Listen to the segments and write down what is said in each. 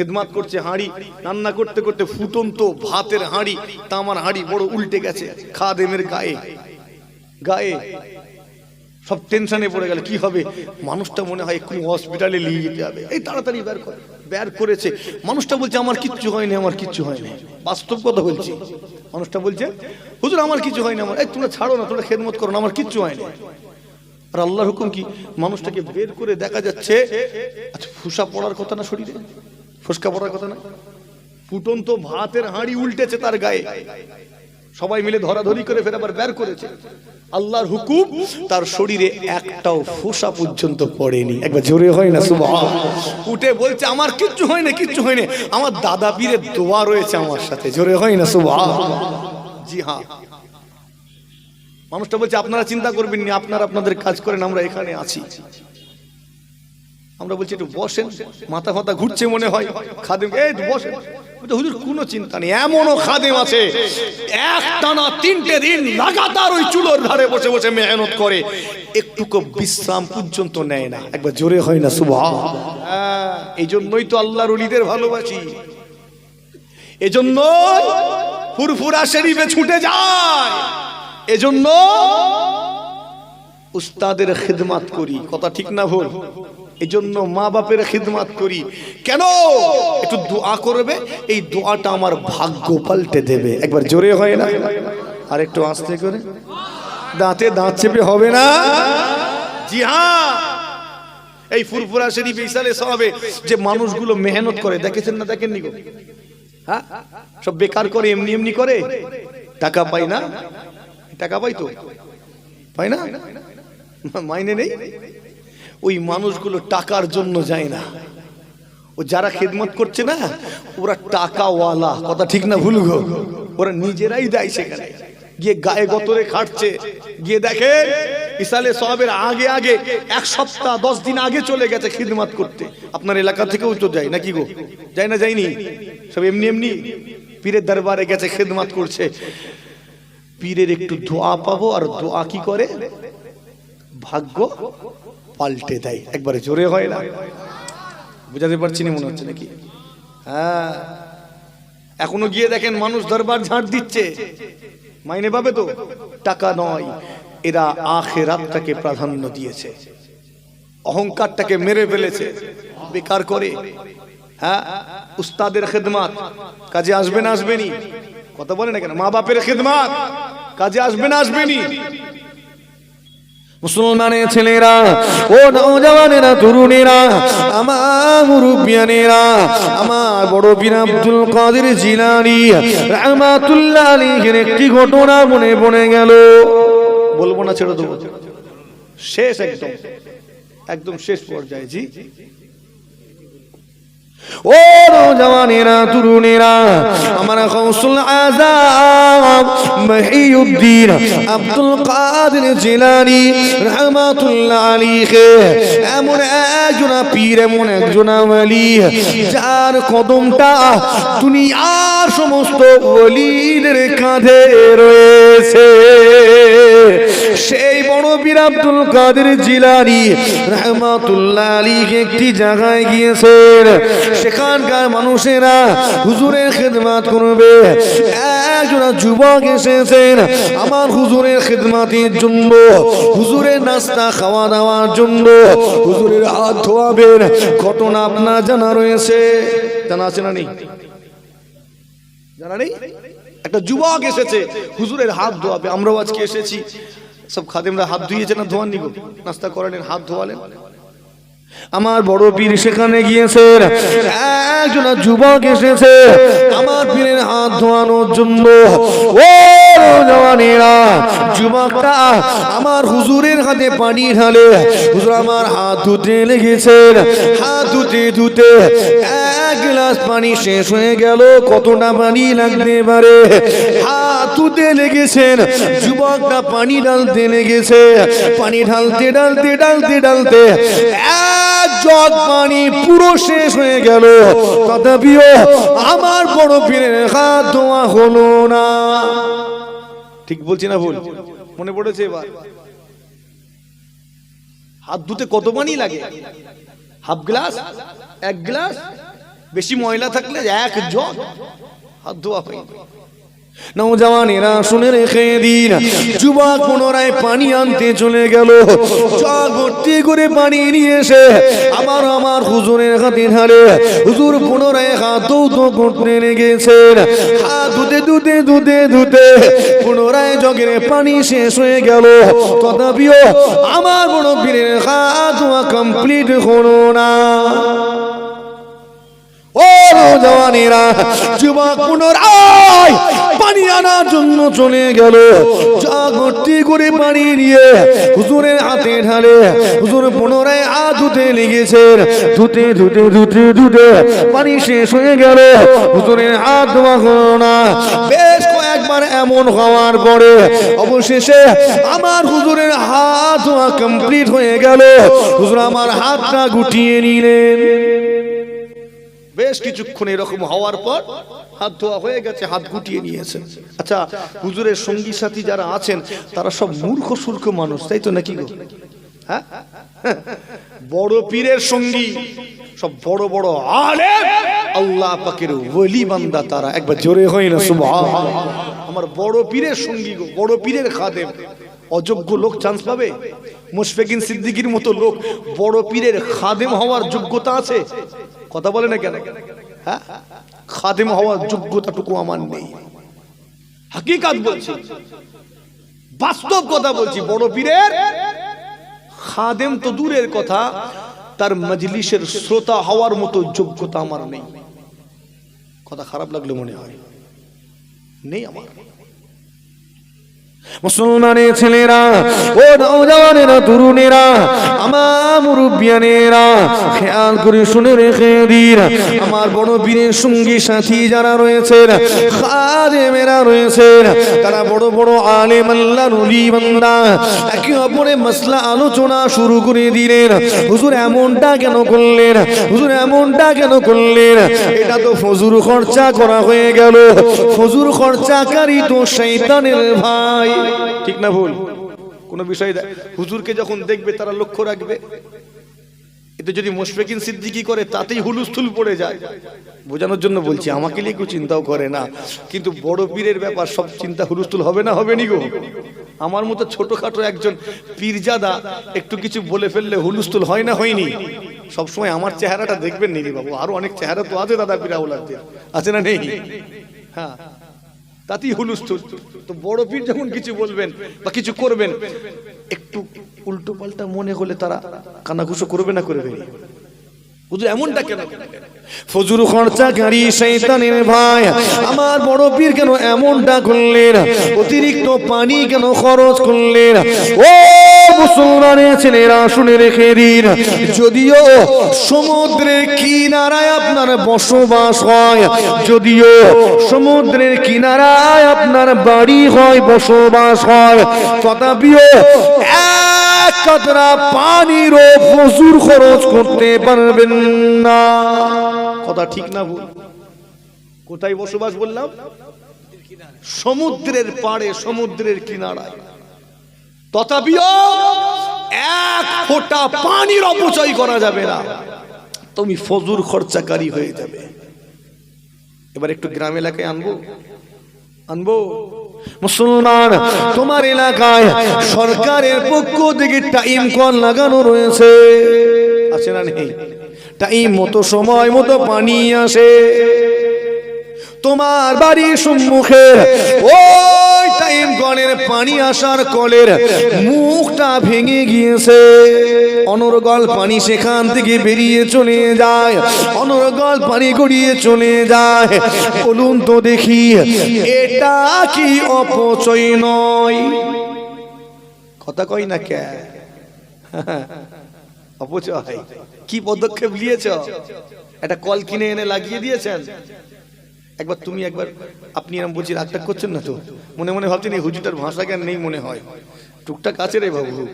খেদমাত করছে হাঁড়ি, রান্না করতে করতে ফুটন্ত ভাতের হাঁড়ি, তামার হাঁড়ি বড় উল্টে গেছে খাদেমের গায়ে। গায়ে সব টেনশনে পড়ে গেল, কি হবে? মানুষটা মনে হয় এক্ষুনি হসপিটালে নিয়ে যেতে হবে। এই তাড়াতাড়ি বের করে, বের করেছে। মানুষটা বলছে, আমার কিচ্ছু হয়নি, আমার কিচ্ছু হয়নি। বাস্তব কথা বলছি। মানুষটা বলছে, হুজুর, আমার কিছু হয়নি, আমার এই, তোমরা ছাড়ো না, তোমরা খেদমত করো না, আমার কিচ্ছু হয়নি। আর আল্লাহর হুকুম কি? মানুষটাকে বের করে দেখা যাচ্ছে আচ্ছা ফুসা পড়ার কথা না শরীরে? ফুসকা পড়ার কথা না? ফুটন্ত ভাতের হাঁড়ি উল্টেছে তার গায়ে। সবাই মিলে ধরাধরি করে ফের আবার বের করেছে। আল্লাহর হুকুম, তার শরীরে একটাও ফোসা পর্যন্ত পড়েনি। একবার জোরে হয় না সুবাহ উঠে বলছে, আমার কিচ্ছু হয় না, কিচ্ছু হয় না। আমার দাদা পীরের দোয়া রয়েছে আমার সাথে। জোরে হয় না সুবাহ জি হ্যাঁ। মানুষটা বলছে, আপনারা চিন্তা করবেন না, আপনারা আপনাদের কাজ করেন, আমরা এখানে আছি। আমরা বলছি একটু বসেন মাথা ফাতা ঘুরছে মনে হয়। খাদেম এই বসেন। হুজুর কোনো চিন্তা নেই। এমনও খাদেম আছে। এক টানা তিনটে দিন লাগাতার ওই চুলোর ধারে বসে বসে মেহনত করে। একটুকু বিশ্রাম পর্যন্ত নেয় না। একবার জোরে হয় না সুভা এই জন্যই তো আল্লাহর অলিদের ভালোবাসি। এজন্য ফুরফুরা শরীফে ছুটে যায়। এজন্য উস্তাদের খিদমাত করি। কথা ঠিক না ভুল? এজন্য মা বাপের খিদমাত করি। কেন? একটু দোয়া করবে, এই দোয়াটা আমার ভাগ্য পাল্টে দেবে। একবার জোরে হয় না? আর একটু আস্তে করে। দাঁতে দাঁত চেপে হবে না? জি হ্যাঁ। এই ফুরফুরা শরীফ ইসালে সবে যে মানুষগুলো মেহনত করে, দেখেছেন না দেখেননি গো? হ্যাঁ? সব বেকার করে, এমনি এমনি করে? টাকা পাই না? টাকা পাই তো? পাই না? মাইনে নেই? ওই মানুষগুলো টাকার জন্য যায় না। ও যারা খেদমত করছে না, ওরা টাকাওয়ালা। কথা ঠিক না ভুল গো? ওরা নিজেরাই দেয় সেখানে। গিয়ে গায়ে গতরে খাটছে। গিয়ে দেখে, ইসালে সবের আগে আগে এক সপ্তাহ, দশ দিন আগে চলে গেছে খিদমাত করতে। আপনার এলাকা থেকেও তো যায়, নাকি গো? যায় না যাইনি সব এমনি এমনি পীরের দরবারে গেছে, খেদমাত করছে। পীরের একটু দোয়া পাবো, আর দোয়া কি করে? ভাগ্য পাল্টে দেয়, একবারে জোরে হয় না। বুঝাতে পারছি না মনে হচ্ছে নাকি? হ্যাঁ। এখনও গিয়ে দেখেন মানুষ দরবার ঝাড় দিচ্ছে। মাইনে পাবে তো? টাকা নয়। এরা আখেরাতটাকে প্রাধান্য দিয়েছে। অহংকারটাকে মেরে ফেলেছে। বেকার করে। হ্যাঁ? উস্তাদের খেদমাত। কাজে আসবে না আসবেনি কথা বলে না কেন? মা বাপের খেদমাত। কাজে আসবে না আসবেনি মুসলমানের ছেলেরা, ও নওজওয়ানেরা, তরুণেরা, আমার মুরব্বিয়ানেরা, আমার বড় বীর আব্দুল কাদের জিলানি, রাহমাতুল্লাহ আলাইহির একটি ঘটনা মনে পড়ে গেল। বলব না, ছেড়ে দেবো। শেষ একদম। একদম শেষ পর্যায়ে, জি। ও নওজওয়ানেরা তরুণেরা, আমার গৌসুল আযম মহিউদ্দিন আব্দুল কাদের জিলানি রাহমাতুল্লাহ আলাইহি। এমন একজন পীর, এমন একজন ওলি যার কদমটা দুনিয়ার সমস্ত ওলিদের কাঁধে রয়েছে। সেই বড় বীর আব্দুল কাদের জিলানি রহমাতুল্লাহ আলী একটি জায়গায় গিয়েছেন। সেখানকার মানুষেরা হুজুরের খেদমাত করবে। একজন যুবক এসেছেন আমার হুজুরের খেদমাতের জন্য। হুজুরের নাস্তা খাওয়া দাওয়ার জন্য। হুজুরের হাত ধোয়াবেন। ঘটনা আপনার জানা রয়েছে। জানা আছে না নেই? জানা নেই? একটা যুবক এসেছে, হুজুরের হাত ধোয়াবে। আমরাও আজকে এসেছি। সব খাদেমরা হাত ধুইয়েছে না ধোয়ান নিগো নাস্তা করালেন, হাত ধোয়ালেন। আমার বড় পীর সেখানে গিয়েছেন একজন যুবক এসেছে। আমার পীরের হাত ধোয়ানোর জন্য। ও জওয়ানেরা, যুবকটা আমার হুজুরের হাতে পানি ঢালে, হুজুর আমার হাত ধুতে লেগেছেন হাত ধুতে ধুতে এক গ্লাস পানি শেষ হয়ে গেল। কতটা পানি লাগতে পারে? হাত ধুতে লেগেছেন। যুবকটা পানি ঢালতে লেগেছে। পানি ঢালতে ঢালতে ঢালতে ঢালতে এক জগ পানি পুরো শেষ হয়ে গেল। তথাপিও আমার বড় পীরের হাত ধোয়া হলো না। ঠিক বলছি না ভুল? মনে পড়েছে এবার? হাত ধুতে কত পানি লাগে? Half glass? এক গ্লাস? বেশি ময়লা থাকলে এক জগ? হাত ধোয়া হয়নি। নৌজওয়ানেরা শুনে রেখে দিন। যুবক পুনরায় পানি আনতে চলে গেল। জগ ভর্তি করে পানি নিয়ে এসে আবার আমার হুজুরের হাতে ঢালে। হুজুর পুনরায় হাত দৌত করতে লেগেছেন। হাত ধুতে ধুতে ধুতে ধুতে পুনরায় জগের পানি শেষ হয়ে গেল। তথাপিও আমার বড় পীরের হাত কমপ্লিট হলো না। পানি আনার জন্য চলে করে পানি নিয়ে হাতে ঢালে পুনরায় আ পানি শেষ হয়ে গেল। হুজুরের হাত ধোয়া না। বেশ কয়েকবার এমন হওয়ার পরে অবশেষে আমার হুজুরের হাত কমপ্লিট হয়ে গেল। হুজুর আমার হাতটা গুটিয়ে নিলেন। বেশ কিছুক্ষণ এরকম হওয়ার পর হাত ধোয়া হয়ে গেছে, হাত গুটিয়ে নিয়েছেন। আচ্ছা হুজুরের সঙ্গী সাথী যারা আছেন, তারা সব মূর্খ সূর্খ মানুষ, তাই তো নাকি গো? হ্যাঁ? বড় পীরের সঙ্গী, সব বড় বড় আলেম, আল্লাহ পাকের ওলি বান্দা তারা। একবার জোরে হয় না সুবহান আমার বড় পীরের সঙ্গী গো, বড় পীরের খাদেম। অযোগ্য লোক চান্স পাবে? মুশফিকিন সিদ্দিকীর মতো লোক, বড় পীরের খাদেম হওয়ার যোগ্যতা আছে? কথা বলে না কেন? হ্যাঁ? খাদেম হওয়ার যোগ্যতাটুকু আমার নেই। হাকিকাত বলছি। বাস্তব কথা বলছি, বড় পীরের। খাদেম তো দূরের কথা, তার মজলিসের শ্রোতা হওয়ার মতো যোগ্যতা আমার নেই। কথা খারাপ লাগলে মনে হয়। নেই আমার। মুসলমানের ছেলেরা, ও নওজওয়ানেরা, তরুণেরা আমার মুরব্বিয়ানেরা, খেয়াল করে শুনে রেখে দিন। আমার বড় বীরের সঙ্গী সাথী যারা রয়েছেন, খাদেমেরা রয়েছেন, তারা বড় বড় আলেম আল্লাহ বান্দা। একে অপরে মাসলা আলোচনা শুরু করে দিলেন। হুজুর এমনটা কেন করলেন? হুজুর এমনটা কেন করলেন? এটা তো ফজুর খরচা করা হয়ে গেল। ফজুর খরচাকারী তো শৈতানের ভাই। ঠিক না ভুল? কোনো বিষয় হুজুরকে যখন দেখবে, তারা লক্ষ্য রাখবে। এতে যদি মুশফিকিন সিদ্দিকি করে, তাতেই হুলুস্থুল পড়ে যায়। বোঝানোর জন্য বলছি, আমাকে নিয়ে কেউ চিন্তাও করে না। কিন্তু বড় পীরের ব্যাপার, সব চিন্তা হুলুস্থুল হবে না, হবে নি গো? আমার মতো ছোটখাটো একজন পীরজাদা একটু কিছু বলে ফেললে হুলুস্থুল হয় না, হয়নি? সবসময় আমার চেহারাটা দেখবেন নি রে বাবু? আরও অনেক চেহারা তো আছে দাদা পীরাউলাদের আছে না নেই? হ্যাঁ। তাতেই হুলুস্থুল তো বড় পীর যখন কিছু বলবেন বা কিছু করবেন, একটু উল্টো পাল্টা মনে হলে তারা কানাঘুষো করবে না করবে বুঝলো এমনটা কেন? ফজুর খরচাকারী শৈতানের ভাই, আমার বড় পীর কেন এমনটা অতিরিক্ত পানি কেন খরচ করলেন? ও মুসলমানের ছেলেরা শুনে যদিও সমুদ্রের কিনারায় আপনার বসবাস হয়, যদিও সমুদ্রের কিনারায় আপনার বাড়ি হয়, বসবাস হয়, তথাপিও এক পানিরও প্রচুর খরচ করতে পারবেন না। কথা ঠিক না কোথায় বসবাস বললাম? সমুদ্রের পাড়ে, সমুদ্রের কিনারায়। তথাপিও এক ফোঁটা পানির অপচয় করা যাবে না। তুমি ফজুর খরচাকারী হয়ে যাবে। এবার একটু গ্রাম এলাকায় আনব। আনব। মুসলমান তোমার এলাকায় সরকারের পক্ষ থেকে টাইম কল লাগানো রয়েছে। আছে না নেই? টাইম মতো সময় মতো পানি আসে। তোমার বাড়ির সম্মুখে। ওই টাইম কলের পানি আসার কলের মুখটা ভেঙে গিয়েছে। অনর্গল পানি সেখান থেকে বেরিয়ে চলে যায়। অনর্গল পানি গড়িয়ে চলে যায়। বলুন তো দেখি, এটা কি অপচয় নয়? কথা কই না কে? অপচয়? কি পদক্ষেপ নিয়েছ? একটা কল কিনে এনে লাগিয়ে দিয়েছেন? একবার তুমি একবার, আপনি এরকম বলছি রাগটা করছেন না তো? মনে মনে ভাবছেন এই হুজুটার ভাষা জ্ঞান নেই মনে হয়। টুকটাক আছে রে বাবু।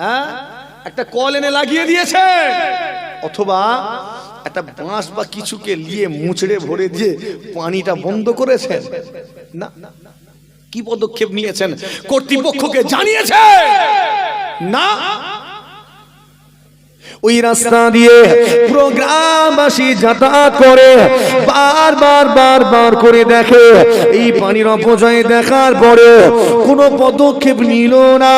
হ্যাঁ? একটা কল এনে লাগিয়ে দিয়েছে। অথবা একটা বাঁশ বা কিছুকে নিয়ে মুচড়ে ভরে দিয়ে পানিটা বন্ধ করেছেন। না। কি পদক্ষেপ নিয়েছেন? কর্তৃপক্ষকে জানিয়েছে। না ওই রাস্তা দিয়ে পুরো গ্রামবাসী যাতায়াত করে বারবার বারবার করে দেখে, এই পানির অপচয় দেখার পরে কোনো পদক্ষেপ নিল না।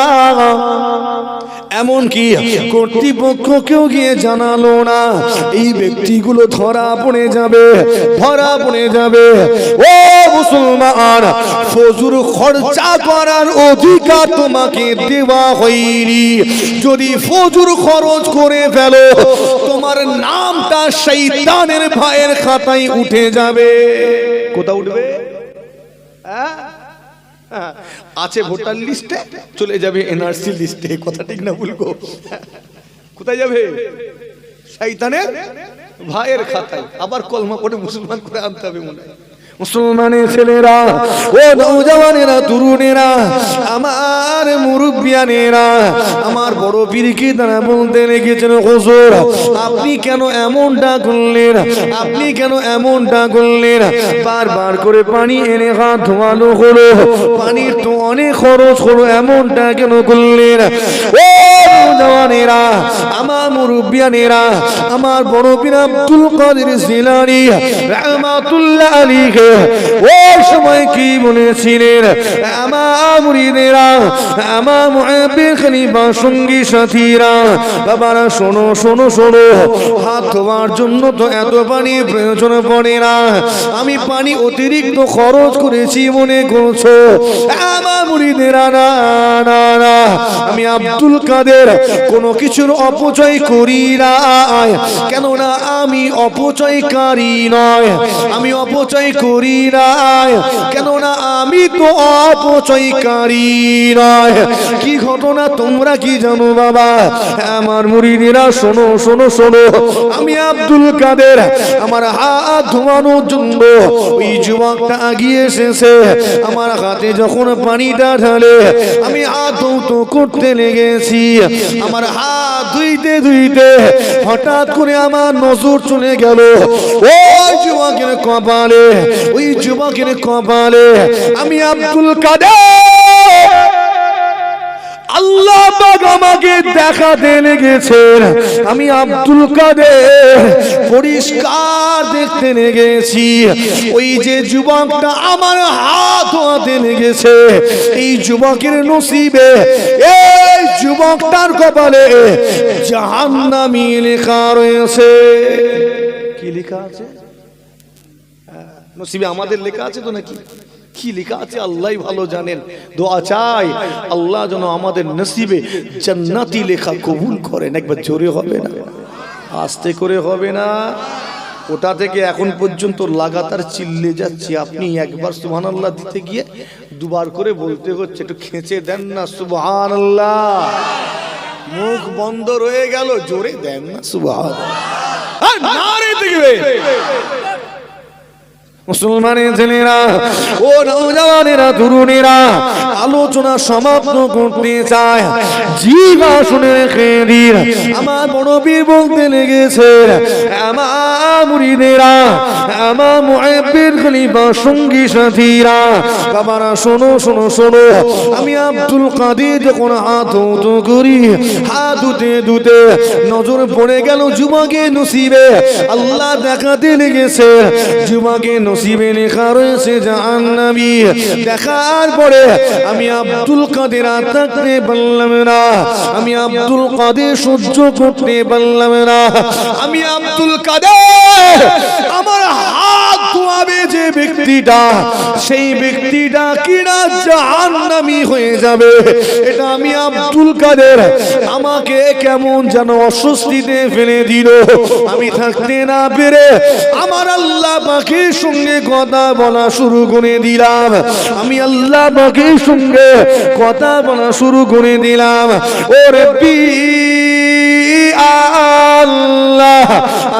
এমনকি কর্তৃপক্ষকেও গিয়ে জানালো না, এই ব্যক্তিগুলো ধরা পড়ে যাবে, ধরা পড়ে যাবে। ও মুসলমান ফজুর খরচা করার অধিকার তোমাকে দেওয়া হয়নি। যদি ফজুর খরচ করে ফেলো, তোমার নামটা শৈতানের ভাইয়ের খাতায় উঠে যাবে। কোথা উঠবে? হ্যাঁ? আছে ভোটার লিস্টে চলে যাবে এনআরসি লিস্টে কথা ঠিক না বলব কোথায় যাবে? শৈতানের ভাইয়ের খাতায়। আবার কলমা পড়ে মুসলমান করে আনতে হবে মনে হয়। মুসলমানের ছেলেরা, ও নৌজওয়ানেরা, তরুণেরা, আমার মুরব্বিয়ানেরা, আমার বড় পীরকে তারা বলতে লেগেছেন, হুজুর, আপনি কেন এমনটা করলেন? আপনি কেন এমনটা করলেন? বারবার করে পানি এনে হাত ধোয়ানো হলো। পানির তো অনেক খরচ হলো, এমনটা কেন করলেন? ও নৌজওয়ানেরা আমার মুরব্বিয়ানেরা, আমার বড় পীর আব্দুল কাদের জিলানী, রহমাতুল্লাহ আলীকে ওই সময় কি বলেছিলেন? আমার মুরিদেরা, আমার মুহাব্বির খলিফা, সঙ্গী সাথীরা, বাবারা, শোনো শোনো শোনো। হাত ধোয়ার জন্য তো এত পানি প্রয়োজন পড়ে না। আমি পানি অতিরিক্ত খরচ করেছি মনে করছ। আমার মুরিদেরা, না না না। আমি আব্দুল কাদের কোনো কিছুর অপচয় করি না। কেননা আমি অপচয়কারী নয়। আমি অপচয় করি না। কেননা আমি তো অপচয়কারী নয়। কি ঘটনা তোমরা কি জানো বাবা? আমার মুরিদিরা শোনো শোনো শোনো। আমি আব্দুল কাদের। আমার হাত ধোয়ানোর জন্য ওই যুবকটা আগিয়ে এসেছে। আমার হাতে যখন পানিটা ঢালে, আমি হাত ধৌত করতে লেগেছি। আমার হাত দুইতে দুইতে হঠাৎ করে আমার নজর চলে গেল। ওই যুবকের কপালে, ওই যুবকের কপালে আমি আব্দুল কাদের! আল্লাহ আমাকে দেখাতে লেগেছেন আমি আব্দুল কাদের পরিষ্কার দেখতে গেছি ওই যে যুবকটা আমার হাত হাতে লেগেছে। এই যুবকের নসিবে এই যুবকটার কপালে জাহান্নামী লেখা রয়েছে। কি লেখা আছে? হ্যাঁ, নসিবে আমাদের লেখা আছে তো নাকি? কি লেখা আছে? আল্লাহ ভালো জানেন। দোয়া চাই, আল্লাহ যেন আমাদের নসিবে জান্নাতি লেখা কবুল করেন। একবার জোরে হবে না? আস্তে করে হবে না? ওটা থেকে এখন পর্যন্ত লাগাতার চিল্লে যাচ্ছে। আপনি একবার সুবহান আল্লাহ দিতে গিয়ে দুবার করে বলতে হচ্ছে, একটু খেঁচে দেন না সুবহান আল্লাহ মুখ বন্ধ রয়ে গেল, জোরে দেন না সুবহান নারে মুসলমানের ছেলেরা, ও নৌজওয়ানেরা তরুণেরা, আলোচনা সমাপ্ত করতে চায়। জীবা শুনে রেখে দিন। আমার বড় বলতে লেগেছে, আমার মুরিদেরা, আমার মুহাব্বির খলিফা, সঙ্গী সাথীরা, বাবারা, শোনো শোনো শোনো, আমি আব্দুল কাদের যখন হাত উঁচু করি, হাত দুতে দুতে নজর পড়ে গেল যুবকে নসিবে। আল্লাহ দেখাতে লেগেছে যুবকে নসিবে লেখা রয়েছে জাহান্নামী দেখার পরে আমি আব্দুল কাদের আর থাকতে পারলাম না। আমি আব্দুল কাদের সহ্য করতে পারলাম না। আমি আব্দুল কাদের আমার হাত ধোয়াবে যে ব্যক্তিটা, সেই ব্যক্তিটা কিনা জাহান্নামী হয়ে যাবে। এটা আমি আব্দুল কাদের। আমাকে কেমন যেন অস্বস্তিতে ফেলে দিল। আমি থাকতে না পেরে আমার আল্লাহ পাখির সঙ্গে কথা বলা শুরু করে দিলাম। আমি আল্লাহ পাখির সঙ্গে কথা বলা শুরু করে দিলাম। ওরে পি আল্লাহ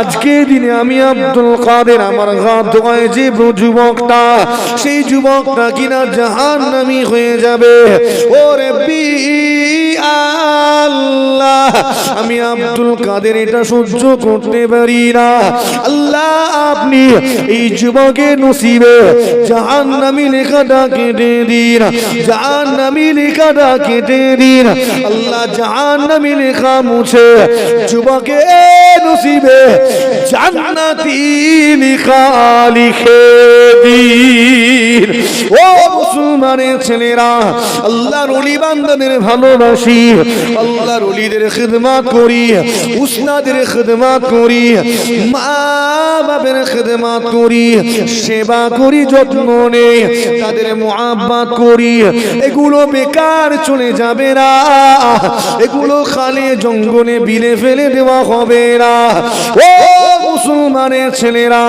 আজকে দিনে আমি আব্দুল কাদের, আমার হাত হয় যে যুবকটা, সেই যুবকটা কিনা জাহান্নামী নামি হয়ে যাবে। ওরে বি আল্লাহ, আমি আব্দুল কাদের এটা সহ্য করতে পারি না। আল্লাহ, আপনি এই যুবকের নসিবে জাহান্নামী লেখাটা কেটে দিন, জাহান্নামী লেখাটা কেটে দিন। আল্লাহ, জাহান্নামী লেখা মুছে যুবকের নসিবে জান্নাতি লেখা লিখে দিন। ও মুসলমানের ছেলেরা, আল্লাহর অলি বান্দাদের ভালোবাসি আল্লাহর অলিদের খিদমাত করি উস্তাদের খিদমাত করি মা বাবের করি, সেবা করি, যত্ন নেই, তাদের মোহাব্বাত করি, এগুলো বেকার চলে যাবে না, এগুলো খালি জঙ্গলে বিলে ফেলে দেওয়া হবে না। ও মুসলমানের ছেলেরা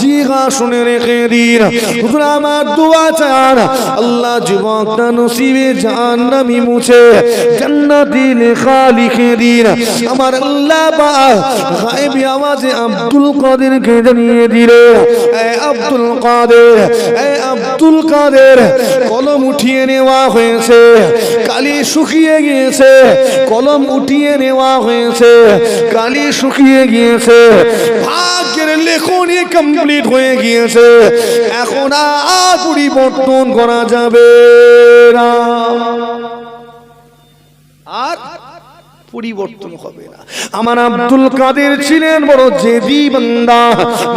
জিগা শুনে রেখে দিন। হুজুর, আমার দোয়া চান। আল্লাহ যুবকটা নসিবে জাহান্নামি মুছে, জান্নাতি লেখা লিখে দিন। আমার আল্লাহ বা গায়েবী আওয়াজে আব্দুল কাদেরকে জানিয়ে দিলে আব্দুল কাদের, এ আব্দুল কাদের, কলম উঠিয়ে নেওয়া হয়েছে, কালি শুকিয়ে গিয়েছে, কলম উঠিয়ে নেওয়া হয়েছে, কালি শুকিয়ে গিয়েছে ভাগ্যের লেখনি কমপ্লিট হয়ে গিয়েছে। এখন আর পরিবর্তন করা যাবে না। আর পরিবর্তন হবে না। আমার আব্দুল কাদের ছিলেন বড় জেদি বান্দা,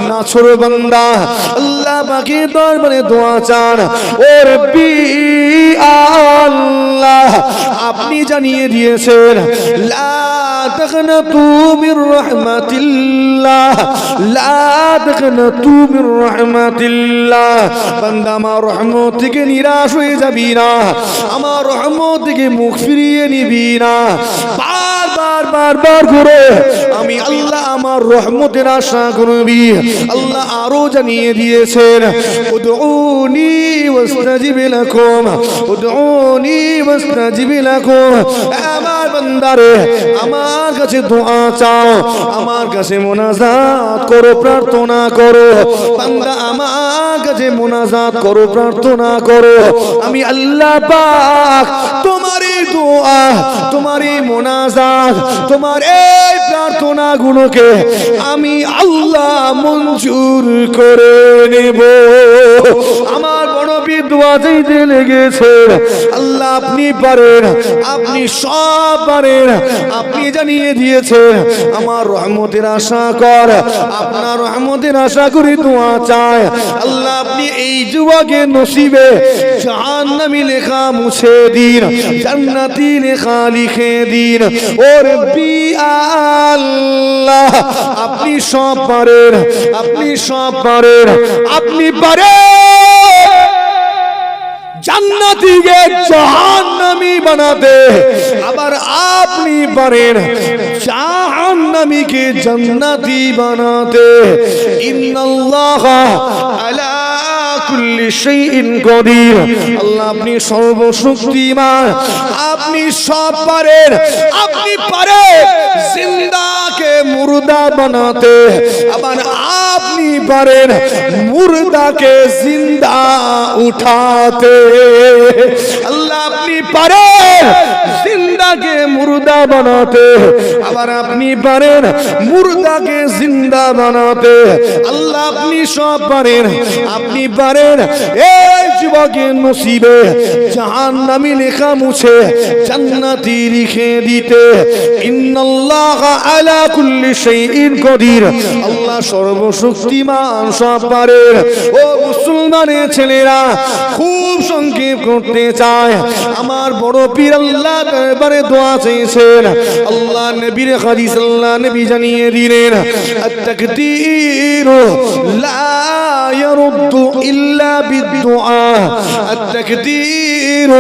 নাছর বান্দা। আল্লাহ পাকে দরবারে দোয়া চান, ও রব্বি আল্লাহ, আপনি জানিয়ে দিয়েছেন, লা তাকনাতু মির রাহমাতিল্লাহ। লা তাকনাতু মির রাহমাতিল্লাহ। বান্দা, আমার রহমত থেকে নিরাশ হয়ে যাবি না। আমার রহমত থেকে মুখ ফিরিয়ে নিবি না। বার বার বার বার করে আমি আল্লাহ আমার রহমতের আশা করবি। আল্লাহ আরও জানিয়ে দিয়েছেন, উদউনি ওয়াস্তাজিব লাকুম, উদউনি ওয়াস্তাজিব লাকুম। আমার বান্দারে, আমার কাছে দোয়া চাও, আমার কাছে মোনাজাত করো, প্রার্থনা করো। বান্দা আমার কাছে মোনাজাত করো, প্রার্থনা করো। আমি আল্লাহ পাক তোমার এই দোয়া, তোমার এই মোনাজাত, তোমার এই প্রার্থনা গুলোকে আমি আল্লাহ মঞ্জুর করে নেব। আমার বড় বিদোয়া চাইতে লেগেছে। আল্লাহ আপনি পারেন, আপনি সব পারেন, আপনি জানিয়ে দিয়েছেন, আমার রহমতের আশা কর, আপনার রহমতের আশা করি দোয়া চায়। আল্লাহ আপনি এই যুবকের নসিবে জাহান্নামী লেখা মুছে দিন, জান্নাতি লেখা লিখে দিন। ওর বি আল্লাহ, আপনি সব পারেন, আপনি সব পারেন, আপনি পারেন। জান্নাতিকে জাহান্নামী বানাতে। আবার আপনি পারেন জাহান্নামীকে জান্নাতি বানাতে। ইন্নাল্লাহ আলা কুল্লি শাইইন আপনি সর্বশক্তিমান। আপনি সব পারেন। আপনি পারেন জিন্দাকে মুর্দা বানাতে। আবার আপনি পারেন মুর্দাকে জিন্দা উঠাতে। আল্লাহ, আপনি পারেন জিন্দাকে মুর্দা বানাতে। আবার আপনি পারেন মুর্দাকে জিন্দা বানাতে। আল্লাহ, আপনি সব পারেন। আপনি পারেন এই যুবকের নসিবে জাহান্নামী লেখা মুছে জান্নাতি লিখে দিতে। ইন্নাল্লাহ আলা কুল্লি শাইইন কদির আল্লাহ সর্বশক্তিমান সব পারেন ও মুসলমানের ছেলেরা খুব সংক্ষেপ করতে চায় আমার বড় পীর আল্লাহ দরবারে দোয়া চেয়েছেন আল্লাহ নবীর হাদিস আল্লাহ নবী জানিয়ে দিলেন التكدير لا يرد إلا بالدعاء التكدير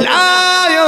لا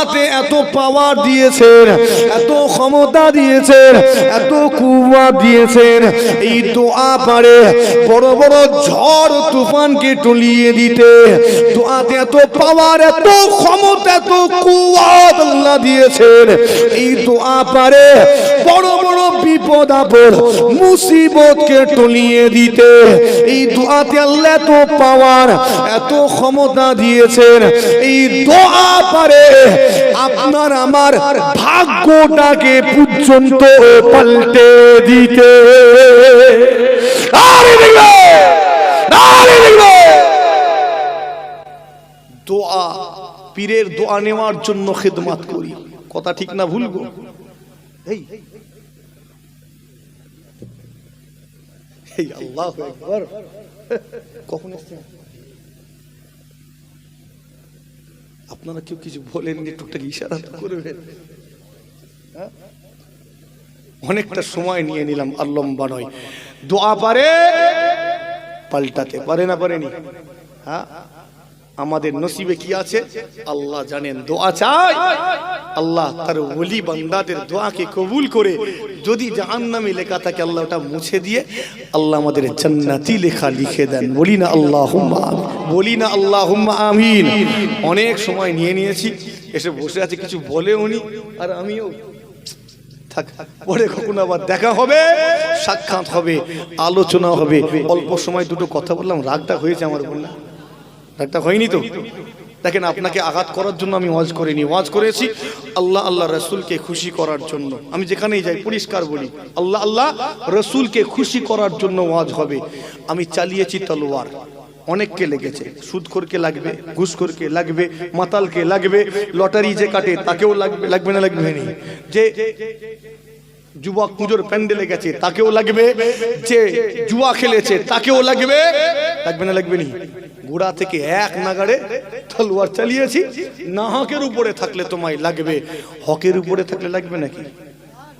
দোয়াতে এত পাওয়ার দিয়েছেন, এত ক্ষমতা দিয়েছেন, এত কুয়া দিয়েছেন। এই দোয়া পারে বড় বড় ঝড় তুফানকে টলিয়ে দিতে। দোয়াতে এত পাওয়ার এত ক্ষমতা, এত কুয়াত আল্লাহ দিয়েছেন। এই দোয়া পারে বড় বড় বিপদ আপদ, মুসিবতকে টলিয়ে দিতে। এই দোয়াতে আল্লাহ এত পাওয়ার এত ক্ষমতা দিয়েছেন। এই দোয়া পারে আপনার আমার ভাগ্যটাকে পর্যন্ত পাল্টে দিতে। দোয়া, পীরের দোয়া নেওয়ার জন্য খেদমাত করি। কথা ঠিক না ভুলবো কখন এসছেন? আপনারা কেউ কিছু বলেন টুকটাক ইশারা তো করবেন। হ্যাঁ? অনেকটা সময় নিয়ে নিলাম, আর লম্বা নয়। দোয়া পারে, পাল্টাতে পারে না পারেনি। হ্যাঁ? আমাদের নসিবে কি আছে? আল্লাহ জানেন, দোয়া চাই। আল্লাহ তার ওলি বান্দাদের দোয়াকে কবুল করে যদি জাহান্নামে লেখা থাকে, আল্লাহ ওটা মুছে দিয়ে আল্লাহ আমাদের জান্নাতি লেখা লিখে দেন। বলি না আল্লাহ বলি না আল্লাহ আমিন। অনেক সময় নিয়ে নিয়েছি, এসে বসে আছে, কিছু বলে উনি, আর আমিও থাক, পরে কখনো আবার দেখা হবে, সাক্ষাৎ হবে, আলোচনা হবে। অল্প সময় দুটো কথা বললাম, রাগটা হয়েছে আমার বললাম। রাগটা হয়নি তো? দেখেন, আপনাকে আঘাত করার জন্য আমি ওয়াজ করিনি। ওয়াজ করেছি আল্লাহ আল্লাহ রসুলকে খুশি করার জন্য। আমি যেখানেই যাই, পরিষ্কার বলি, আল্লাহ আল্লাহ রসুলকে খুশি করার জন্য ওয়াজ হবে। আমি চালিয়েছি তলোয়ার। অনেককে লেগেছে। সুদখোরকে লাগবে, ঘুষখোরকে লাগবে, মাতালকে লাগবে, লটারি যে কাটে তাকেও লাগবে লাগবে না লাগবে না যে যুবক পুজোর প্যান্ডেলে গেছে তাকেও লাগবে, যে জুয়া খেলেছে তাকেও লাগবে লাগবে না লাগবে নি? গোড়া থেকে এক নাগাড়ে তলোয়ার চালিয়েছি। না হকের উপরে থাকলে তোমায় লাগবে। হকের উপরে থাকলে লাগবে নাকি?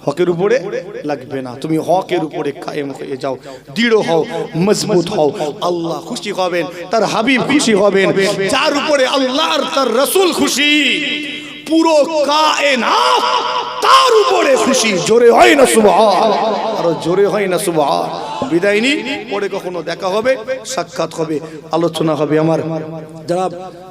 হকের উপরে লাগবে না। তুমি হকের উপরে কায়েম হয়ে যাও। দৃঢ় হও, মজবুত হও। আল্লাহ খুশি হবেন, তার হাবিব খুশি হবেন। যার উপরে আল্লাহ আর তার রসুল খুশি। পুরো তার উপরে খুশি। জোরে হয় না সুবহান। আরও জোরে হয় না সুবহান। বিদায় নি পরে কখনো দেখা হবে, সাক্ষাৎ হবে, আলোচনা হবে আমার। যারা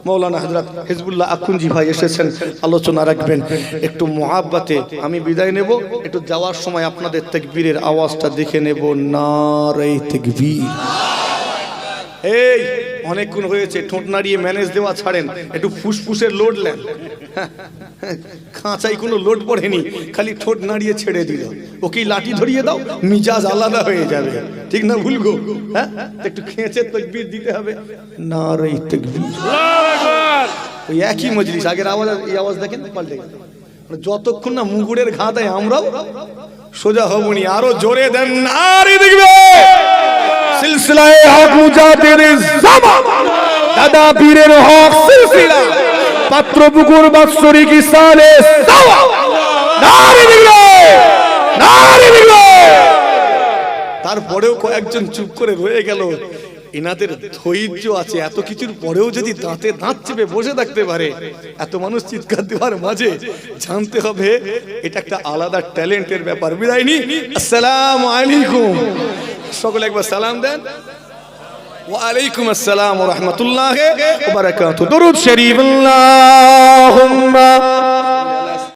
মৌলানা হযরত হিজবুল্লাহ আকুঞ্জি ভাই এসেছেন, আলোচনা রাখবেন। একটু মহাব্বাতে আমি বিদায় নেব, একটু যাওয়ার সময় আপনাদের তাকবীরের আওয়াজটা দেখে নেব। নারে তাকবীর। এই অনেকক্ষণ হয়েছে, ঠোঁট নাড়িয়ে ম্যানেজ দেওয়া ছাড়েন, একটু ফুসফুসের লোড নেন। খাঁচাই কোনো লোড পড়েনি, খালি ঠোঁট নাড়িয়ে ছেড়ে দিল। ওকেই লাঠি ধরিয়ে দাও, মিজাজ আলাদা হয়ে যাবে। ঠিক না ভুল গো? হ্যাঁ? একটু খেঁচে তকবির দিতে হবে। না রে তকবির। ওই একই মজলিস, আগের আওয়াজ, এই আওয়াজ দেখেন, পাল্টে গেল মানে যতক্ষণ না মুগুরের ঘা আমরাও, সোজা হবনি আরও জোরে দেন না রে দেখবে! সিলসিলায়ে হক মুজাহিদের জামান দাদা পীরের হক সিলসিলা। পাত্রপুকুর বাৎসরিক সালে সাওয়া নারে দিলে নারে দিলে তারপরেও কয়েকজন চুপ করে রয়ে গেল। এনাদের ধৈর্য আছে, এত কিছুর পরেও যদি দাঁতে দাঁত চেপে বসে থাকতে পারে, এত মানুষ চিৎকার দেওয়ার মাঝে জানতে হবে এটা একটা আলাদা ট্যালেন্টের ব্যাপার। বিদায় নি। আসসালাম আলাইকুম। সকলে একবার সালাম দেন। ওয়ালাইকুম আসসালাম রহমতুল্লাহ দরুদ শরীফ। আল্লাহুম্মা